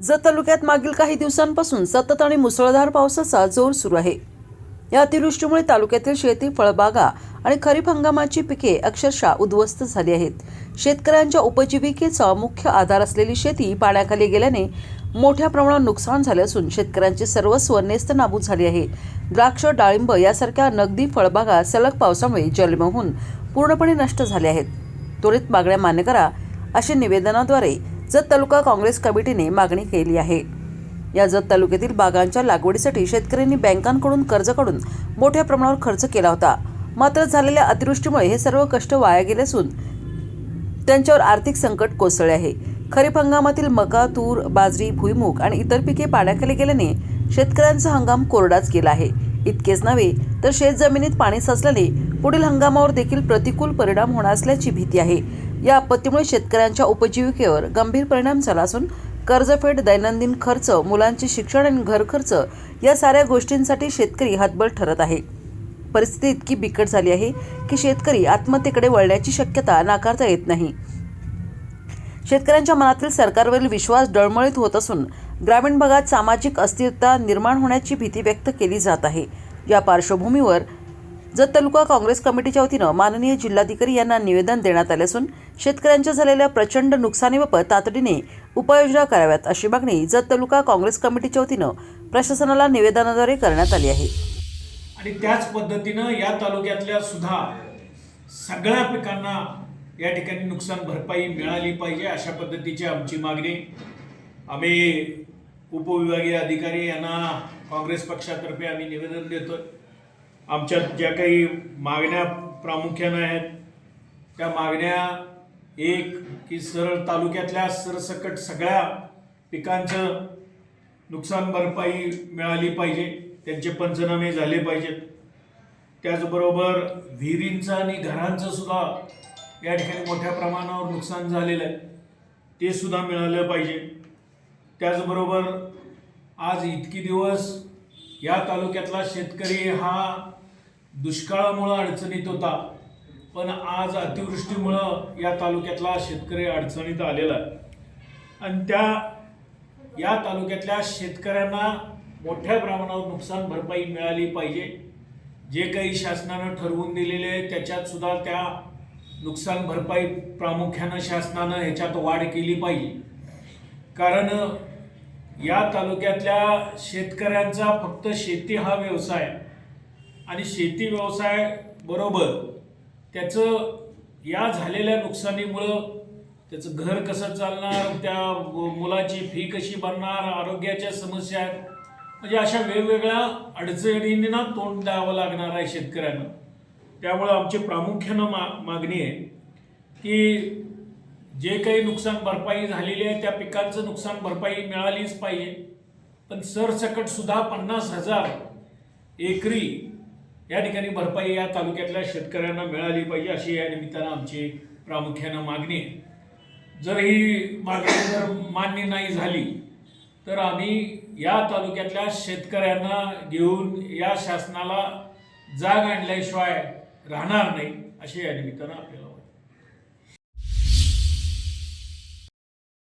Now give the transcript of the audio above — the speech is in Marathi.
जत तालुक्यात मागील काही दिवसांपासून सतत आणि मुसळधार पावसाचा जोर सुरू आहे. या अतिवृष्टीमुळे तालुक्यातील शेती फळबागा आणि खरीप हंगामाची पिके अक्षरशः उद्ध्वस्त झाली आहेत. शेतकऱ्यांच्या उपजीविकेचा मुख्य आधार असलेली शेती पाण्याखाली गेल्याने मोठ्या प्रमाणात नुकसान झाले असून शेतकऱ्यांचे सर्वस्व नेस्त नाबूद झाले आहे. द्राक्ष डाळिंब यासारख्या नगदी फळबागा सलग पावसामुळे जलमहून पूर्णपणे नष्ट झाले आहेत. त्वरित मागण्या मान्य करा अशा निवेदनाद्वारे जत तालुका काँग्रेस कमिटीने मागणी केली आहे. या जत तालुक्यातील बागांच्या लागवडीसाठी शेतकऱ्यांनी बँकांकडून कर्ज काढून मोठ्या प्रमाणावर खर्च केला होता. मात्र झालेल्या अतिवृष्टीमुळे हे सर्व कष्ट वाया गेले असून त्यांच्यावर आर्थिक संकट कोसळले आहे. खरीप हंगामातील मका तूर बाजरी भुईमूग आणि इतर पिके पाण्याखाली गेल्याने शेतकऱ्यांचा हंगाम कोरडाच गेला आहे. इतकेच नव्हे तर शेतजमिनीत पाणी साचल्याने पुढील हंगामावर देखील प्रतिकूल परिणाम होणार असल्याची भीती आहे. या आपत्तीमुळे शेतकऱ्यांच्या उपजीविकेवर गंभीर परिणाम झाला असून कर्जफेड दैनंदिन खर्च मुलांचे शिक्षण आणि घरखर्च या साऱ्या गोष्टींसाठी शेतकरी हातबल ठरत आहे. परिस्थिती इतकी बिकट झाली आहे की शेतकरी आत्महत्येकडे वळण्याची शक्यता नाकारता येत नाही. शेतकऱ्यांच्या मनातील सरकारवरील विश्वास डळमळीत होत असून ग्रामीण भागात सामाजिक अस्थिरता निर्माण होण्याची भीती व्यक्त केली जात आहे. या पार्श्वभूमीवर जत तालुका काँग्रेस कमिटीच्या वतीनं माननीय जिल्हाधिकारी यांना निवेदन देण्यात आले असून शेतकऱ्यांच्या झालेल्या प्रचंड नुकसानीबाबत तातडीने उपाययोजना कराव्यात अशी मागणी जत तालुका काँग्रेस कमिटीच्या वतीनं प्रशासनाला निवेदनाद्वारे करण्यात आली आहे. आणि त्याच पद्धतीनं या तालुक्यातल्या सुद्धा सगळ्या पिकांना या ठिकाणी नुकसान भरपाई मिळाली पाहिजे अशा पद्धतीची आमची मागणी. आम्ही उपविभागीय अधिकारी यांना काँग्रेस पक्षातर्फे आम्ही निवेदन देतोय. आमच्या ज्या काही मागण्या प्रामुख्यानं आहेत त्या मागण्या एक की सरळ तालुक्यातल्या सरसकट सगळ्या पिकांचं नुकसान भरपाई मिळाली पाहिजे त्यांचे पंचनामे झाले पाहिजेत. त्याचबरोबर विहिरींचं आणि घरांचं सुद्धा या ठिकाणी मोठ्या प्रमाणावर नुकसान झालेलं आहे. ते सुद्धा मिळालं पाहिजे. त्याचबरोबर आज इतकी दिवस या तालुक्यातला शेतकरी हा दुष्काळामुळं अडचणीत होता. पण आज अतिवृष्टीमुळं या तालुक्यातला शेतकरी अडचणीत आलेला आहे. आणि त्या या तालुक्यातल्या शेतकऱ्यांना मोठ्या प्रमाणावर नुकसान भरपाई मिळाली पाहिजे. जे काही शासनानं ठरवून दिलेले आहे त्याच्यात सुद्धा त्या नुकसान भरपाई प्रामुख्यानं शासनानं ह्याच्यात वाढ केली पाहिजे. कारण या तालुक्यातल्या शेतकऱ्यांचा फक्त शेती हा व्यवसाय आणि शेती व्यवसाय बरोबर त्याचं या झालेल्या नुकसानीमुळं त्याचं घर कसं चालणार त्या मुलाची फी कशी भरणार आरोग्याच्या समस्या आहेत. म्हणजे अशा वेगवेगळ्या अडचणींना तोंड द्यावं लागणार आहे शेतकऱ्यांना. त्यामुळं आमची प्रामुख्यानं मा मागणी आहे की जे काही नुकसान भरपाई झालेली आहे त्या पिकांचं नुकसान भरपाई मिळालीच पाहिजे. पण सरसकट सुद्धा पन्नास हजार एकरी या ठिकाणी भरपाई या तालुक्यातल्या शेतकऱ्यांना मिळाली पाहिजे अशी या निमित्तानं आमची प्रामुख्यानं मागणी आहे. जर ही मागणी जर मान्य नाही झाली तर आम्ही या तालुक्यातल्या शेतकऱ्यांना घेऊन या शासनाला जाग आणल्याशिवाय राहणार नाही अशी या निमित्तानं आपल्याला